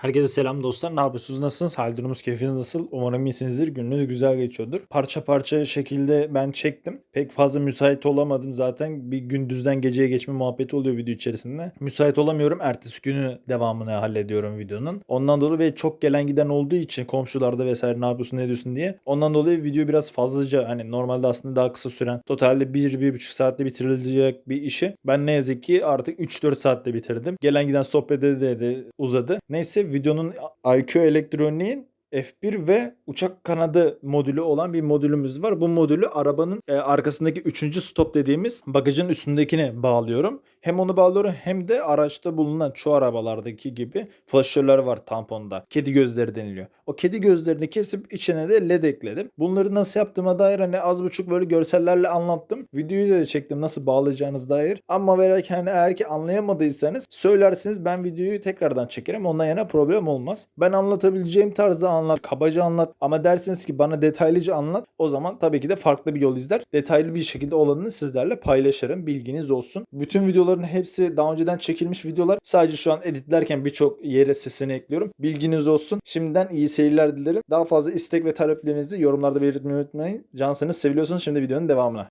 Herkese selam dostlar. Ne yapıyorsunuz? Nasılsınız? Hal durumunuz, keyfiniz nasıl? Umarım iyisinizdir. Gününüz güzel geçiyordur. Parça parça şekilde ben çektim. Pek fazla müsait olamadım zaten. Bir gündüzden geceye geçme muhabbeti oluyor video içerisinde. Müsait olamıyorum. Ertesi günü devamını hallediyorum videonun. Ondan dolayı ve çok gelen giden olduğu için komşularda vesaire ne yapıyorsun ne ediyorsun diye. Ondan dolayı video biraz fazlaca hani normalde aslında daha kısa süren totalde 1-1,5 saatte bitirilecek bir işi ben ne yazık ki artık 3-4 saatte bitirdim. Gelen giden sohbet de, de uzadı. Neyse videonun IQ elektroniğin F1 ve uçak kanadı modülü olan bir modülümüz var. Bu modülü arabanın e, arkasındaki 3. stop dediğimiz bagajın üstündekine bağlıyorum. Hem onu bağlıyorum hem de araçta bulunan çoğu arabalardaki gibi flaşörler var tamponda. Kedi gözleri deniliyor. O kedi gözlerini kesip içine de led ekledim. Bunları nasıl yaptığıma dair hani az buçuk böyle görsellerle anlattım. Videoyu da çektim nasıl bağlayacağınız dair. Ama ve hani eğer ki anlayamadıysanız söylersiniz ben videoyu tekrardan çekerim. Ondan yana problem olmaz. Ben anlatabileceğim tarzda anlat, kabaca anlat ama dersiniz ki bana detaylıca anlat. O zaman tabii ki de farklı bir yol izler. Detaylı bir şekilde olanını sizlerle paylaşırım. Bilginiz olsun. Bütün videoların hepsi daha önceden çekilmiş videolar. Sadece şu an editlerken birçok yere sesini ekliyorum. Bilginiz olsun. Şimdiden iyi seyirler dilerim. Daha fazla istek ve taleplerinizi yorumlarda belirtmeyi unutmayın. Cansınız seviliyorsunuz. Şimdi videonun devamına.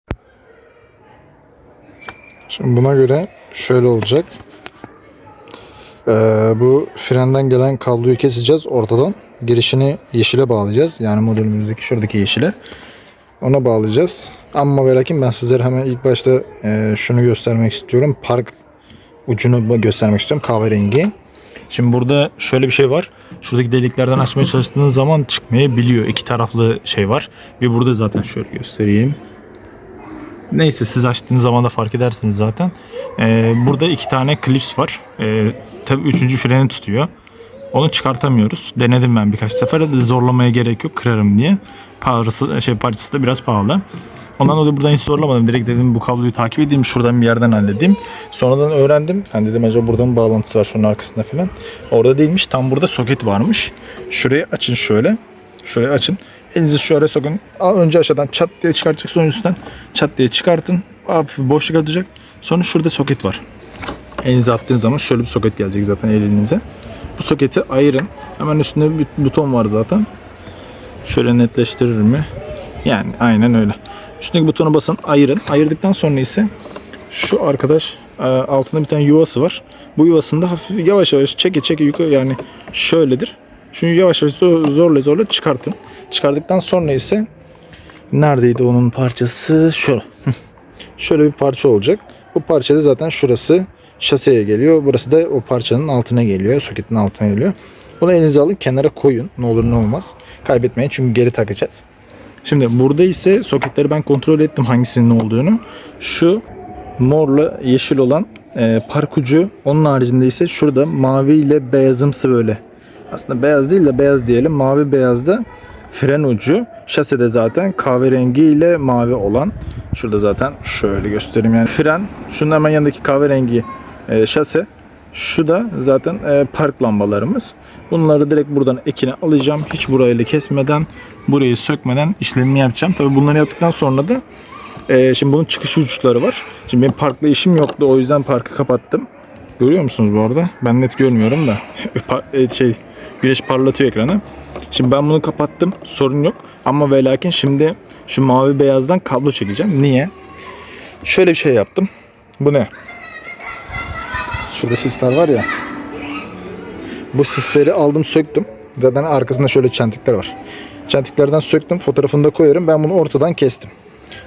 Şimdi buna göre şöyle olacak. Ee, bu frenden gelen kabloyu keseceğiz ortadan. Girişini yeşile bağlayacağız. Yani modelimizdeki şuradaki yeşile. Ona bağlayacağız. Ama ve ben sizlere hemen ilk başta e, şunu göstermek istiyorum. Park ucunu göstermek istiyorum. Kahverengi. Şimdi burada şöyle bir şey var. Şuradaki deliklerden açmaya çalıştığınız zaman çıkmayabiliyor. İki taraflı şey var. Bir burada zaten şöyle göstereyim. Neyse siz açtığınız zaman da fark edersiniz zaten. Ee, burada iki tane klips var. Ee, tabii üçüncü freni tutuyor. Onu çıkartamıyoruz. Denedim ben birkaç sefer zorlamaya gerek yok kırarım diye. Parası, şey, parçası da biraz pahalı. Ondan dolayı buradan hiç zorlamadım. Direkt dedim bu kabloyu takip edeyim. Şuradan bir yerden halledeyim. Sonradan öğrendim. Ben dedim acaba burada mı bağlantısı var şunun arkasında falan. Orada değilmiş. Tam burada soket varmış. Şurayı açın şöyle. Şurayı açın. Elinizi şöyle sokun. Önce aşağıdan çat diye çıkartacak. Sonra üstten çat diye çıkartın. Hafif boşluk atacak. Sonra şurada soket var. Elinize attığınız zaman şöyle bir soket gelecek zaten elinize. Bu soketi ayırın. Hemen üstünde bir buton var zaten. Şöyle netleştirir mi? Yani aynen öyle. Üstündeki butona basın, ayırın. Ayırdıktan sonra ise şu arkadaş e, altında bir tane yuvası var. Bu yuvasında hafif yavaş yavaş çeke çeke yukarı yani şöyledir. Şunu yavaş yavaş zor- zorla zorla çıkartın. Çıkardıktan sonra ise neredeydi onun parçası? Şöyle. Şöyle bir parça olacak. Bu parçada zaten şurası şaseye geliyor. Burası da o parçanın altına geliyor. Soketin altına geliyor. Bunu elinize alın kenara koyun. Ne olur ne olmaz. Kaybetmeyin çünkü geri takacağız. Şimdi burada ise soketleri ben kontrol ettim hangisinin ne olduğunu. Şu morla yeşil olan e, park ucu. Onun haricinde ise şurada mavi ile beyazımsı böyle. Aslında beyaz değil de beyaz diyelim. Mavi beyazda fren ucu. Şasede zaten kahverengi ile mavi olan. Şurada zaten şöyle göstereyim yani. Fren. Şunun hemen yanındaki kahverengi e, şase. Şu da zaten e, park lambalarımız. Bunları direkt buradan ekine alacağım. Hiç burayla kesmeden, burayı sökmeden işlemimi yapacağım. Tabii bunları yaptıktan sonra da e, şimdi bunun çıkış uçları var. Şimdi benim parkla işim yoktu. O yüzden parkı kapattım. Görüyor musunuz bu arada? Ben net görmüyorum da. E, şey güneş parlatıyor ekranı. Şimdi ben bunu kapattım. Sorun yok. Ama ve lakin şimdi şu mavi beyazdan kablo çekeceğim. Niye? Şöyle bir şey yaptım. Bu ne? Şurada sisler var ya. Bu sisleri aldım söktüm. Zaten arkasında şöyle çentikler var. Çentiklerden söktüm. Fotoğrafını da koyarım. Ben bunu ortadan kestim.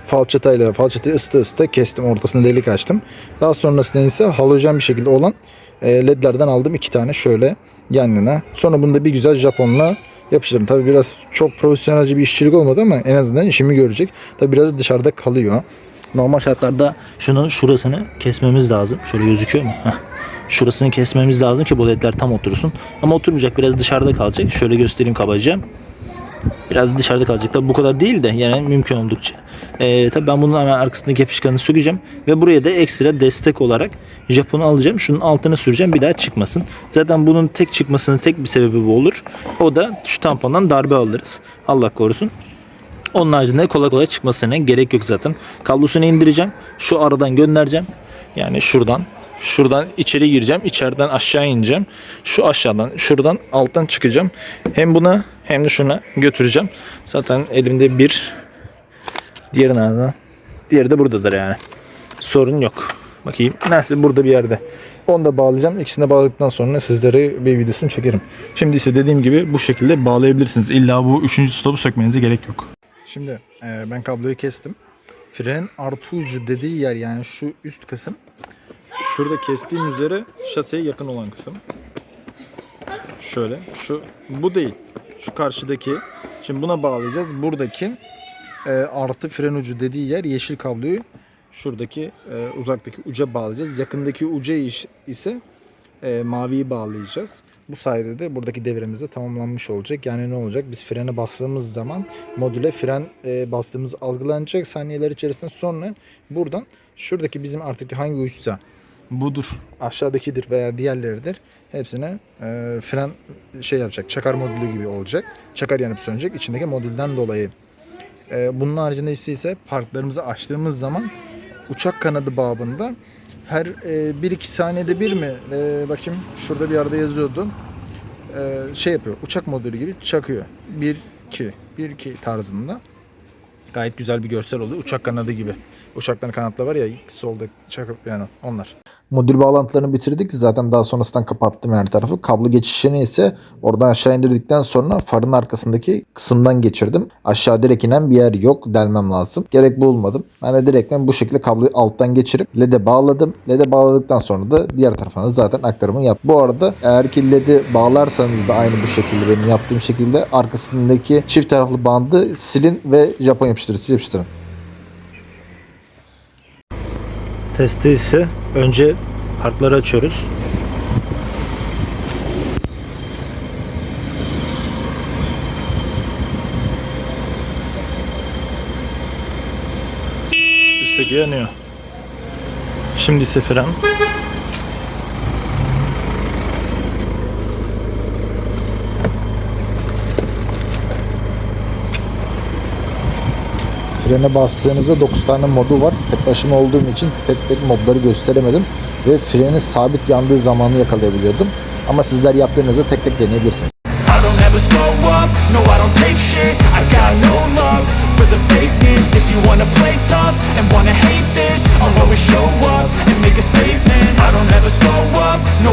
Falçatayla falçatayı ısıta ısıta kestim. Ortasına delik açtım. Daha sonrasında ise halojen bir şekilde olan e, ledlerden aldım iki tane şöyle yan yana. Sonra bunu da bir güzel Japonla yapıştırdım. Tabi biraz çok profesyonelce bir işçilik olmadı ama en azından işimi görecek. Tabi biraz dışarıda kalıyor. Normal şartlarda şunun şurasını kesmemiz lazım. Şöyle gözüküyor mu? Heh. Şurasını kesmemiz lazım ki bu ledler tam otursun. Ama oturmayacak biraz dışarıda kalacak. Şöyle göstereyim kabaca. Biraz dışarıda kalacak. Tabi bu kadar değil de yani mümkün oldukça. Ee, tabi ben bunun hemen arkasındaki yapışkanı sökeceğim. Ve buraya da ekstra destek olarak Japon'u alacağım. Şunun altına süreceğim bir daha çıkmasın. Zaten bunun tek çıkmasının tek bir sebebi bu olur. O da şu tampondan darbe alırız. Allah korusun. Onun haricinde kolay kolay çıkmasına gerek yok zaten. Kablosunu indireceğim. Şu aradan göndereceğim. Yani şuradan Şuradan içeri gireceğim. içeriden aşağı ineceğim. Şu aşağıdan, şuradan alttan çıkacağım. Hem buna hem de şuna götüreceğim. Zaten elimde bir diğeri nerede? Diğeri de buradadır yani. Sorun yok. Bakayım. Neyse burada bir yerde. Onu da bağlayacağım. İkisini de bağladıktan sonra sizlere bir videosunu çekerim. Şimdi ise dediğim gibi bu şekilde bağlayabilirsiniz. İlla bu üçüncü stopu sökmenize gerek yok. Şimdi e, ben kabloyu kestim. Frenin artı ucu dediği yer yani şu üst kısım. Şurada kestiğim üzere şaseye yakın olan kısım. Şöyle. Şu bu değil. Şu karşıdaki. Şimdi buna bağlayacağız. Buradaki E, artı fren ucu dediği yer yeşil kabloyu şuradaki e, uzaktaki uca bağlayacağız. Yakındaki uca ise e, maviyi bağlayacağız. Bu sayede de buradaki devremiz de tamamlanmış olacak. Yani ne olacak? Biz frene bastığımız zaman modüle fren e, bastığımız algılanacak saniyeler içerisinde sonra buradan şuradaki bizim artık hangi uçsa budur, aşağıdakidir veya diğerleridir. Hepsine e, fren şey yapacak. Çakar modülü gibi olacak. Çakar yanıp sönecek içindeki modülden dolayı. E, bunun haricinde ise ise parklarımızı açtığımız zaman uçak kanadı babında her 1-2 saniyede bir mi? E, bakayım şurada bir yerde yazıyordu. E, şey yapıyor. Uçak modülü gibi çakıyor. 1 2 1 2 tarzında. Gayet güzel bir görsel oluyor. Uçak kanadı gibi. Uçakların kanatları var ya solda çakıp yani onlar. Modül bağlantılarını bitirdik. Zaten daha sonrasından kapattım her tarafı. Kablo geçişini ise oradan aşağı indirdikten sonra farın arkasındaki kısımdan geçirdim. Aşağı direkt inen bir yer yok. Delmem lazım. Gerek bulmadım. Ben de direkt bu şekilde kabloyu alttan geçirip LED'e bağladım. LED'e bağladıktan sonra da diğer tarafına zaten aktarımı yap. Bu arada eğer ki LED'i bağlarsanız da aynı bu şekilde benim yaptığım şekilde arkasındaki çift taraflı bandı silin ve Japon yapıştırıcısı yapıştırın. Testi ise önce parkları açıyoruz. Üstteki yanıyor. Şimdi ise fren. Frene bastığınızda 9 tane modu var. Tek başıma olduğum için tek tek modları gösteremedim. Ve freni sabit yandığı zamanı yakalayabiliyordum. Ama sizler yaptığınızda tek tek deneyebilirsiniz.